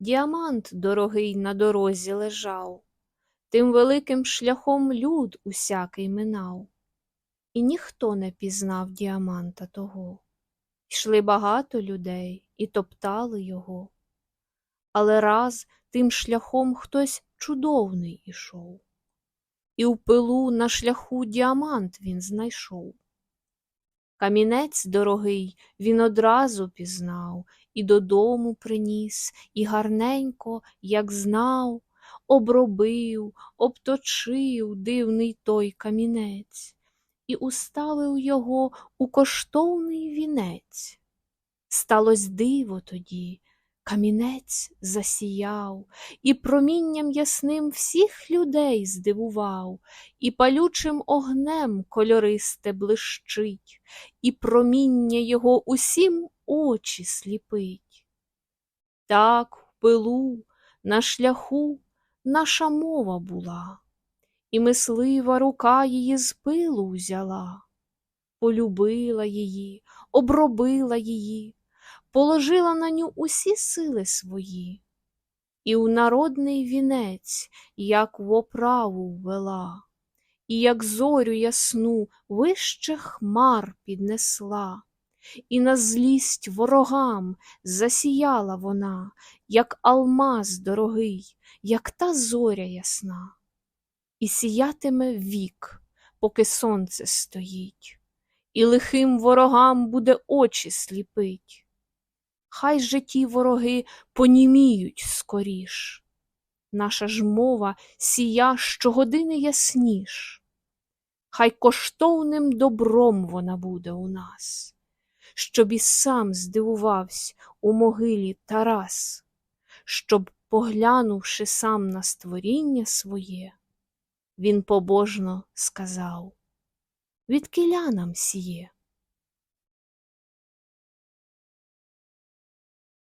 Діамант дорогий на дорозі лежав, тим великим шляхом люд усякий минав, і ніхто не пізнав діаманта того. Йшли багато людей і топтали його. Але раз тим шляхом хтось чудовний ішов, і в пилу на шляху діамант він знайшов. Камінець дорогий він одразу пізнав, і додому приніс, і гарненько, як знав, обробив, обточив дивний той камінець, і уставив його у коштовний вінець. Сталось диво тоді, камінець засіяв, і промінням ясним всіх людей здивував, і палючим огнем кольористе блищить, і проміння його усім очі сліпить. Так в пилу, на шляху наша мова була, і мислива рука її з пилу взяла, полюбила її, обробила її, положила на ню усі сили свої, і у народний вінець, як в оправу ввела, і як зорю ясну вище хмар піднесла, і на злість ворогам засіяла вона, як алмаз дорогий, як та зоря ясна, і сіятиме вік, поки сонце стоїть, і лихим ворогам буде очі сліпить. Хай же ті вороги поніміють скоріш. Наша ж мова сія щогодини ясніш. Хай коштовним добром вона буде у нас, щоб і сам здивувався у могилі Тарас, щоб, поглянувши сам на створіння своє, він побожно сказав: Відкиля нам сіє?